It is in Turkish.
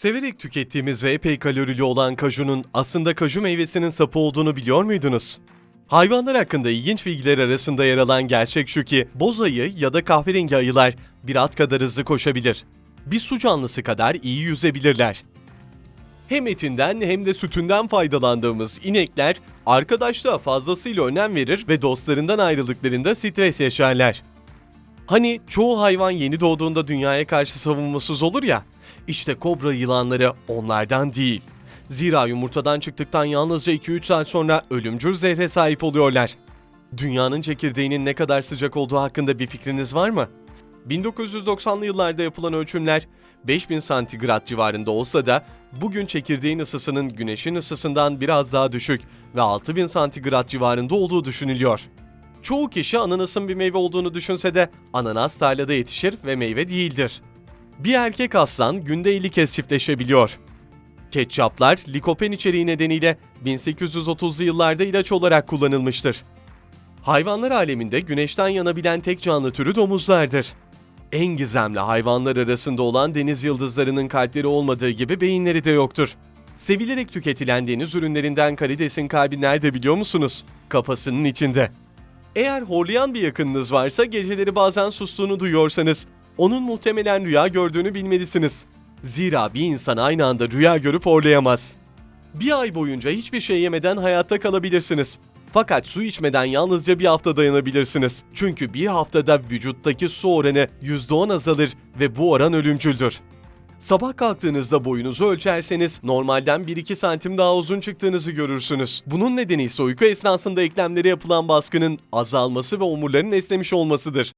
Severek tükettiğimiz ve epey kalorili olan kajunun aslında kaju meyvesinin sapı olduğunu biliyor muydunuz? Hayvanlar hakkında ilginç bilgiler arasında yer alan gerçek şu ki boz ayı ya da kahverengi ayılar bir at kadar hızlı koşabilir. Bir su canlısı kadar iyi yüzebilirler. Hem etinden hem de sütünden faydalandığımız inekler arkadaşlığa fazlasıyla önem verir ve dostlarından ayrıldıklarında stres yaşarlar. Hani çoğu hayvan yeni doğduğunda dünyaya karşı savunmasız olur ya, işte kobra yılanları onlardan değil. Zira yumurtadan çıktıktan yalnızca 2-3 saat sonra ölümcül zehre sahip oluyorlar. Dünyanın çekirdeğinin ne kadar sıcak olduğu hakkında bir fikriniz var mı? 1990'lı yıllarda yapılan ölçümler 5000 santigrat civarında olsa da bugün çekirdeğin ısısının güneşin ısısından biraz daha düşük ve 6000 santigrat civarında olduğu düşünülüyor. Çoğu kişi ananasın bir meyve olduğunu düşünse de ananas tarlada yetişir ve meyve değildir. Bir erkek aslan günde 50 kez çiftleşebiliyor. Ketçaplar likopen içeriği nedeniyle 1830'lu yıllarda ilaç olarak kullanılmıştır. Hayvanlar aleminde güneşten yanabilen tek canlı türü domuzlardır. En gizemli hayvanlar arasında olan deniz yıldızlarının kalpleri olmadığı gibi beyinleri de yoktur. Sevilerek tüketilen deniz ürünlerinden karidesin kalbi nerede biliyor musunuz? Kafasının içinde. Eğer horlayan bir yakınınız varsa geceleri bazen sustuğunu duyuyorsanız onun muhtemelen rüya gördüğünü bilmelisiniz. Zira bir insan aynı anda rüya görüp horlayamaz. Bir ay boyunca hiçbir şey yemeden hayatta kalabilirsiniz. Fakat su içmeden yalnızca bir hafta dayanabilirsiniz. Çünkü bir haftada vücuttaki su oranı %10 azalır ve bu oran ölümcüldür. Sabah kalktığınızda boyunuzu ölçerseniz normalden 1-2 santim daha uzun çıktığınızı görürsünüz. Bunun nedeni ise uyku esnasında eklemlere yapılan baskının azalması ve omurların esnemiş olmasıdır.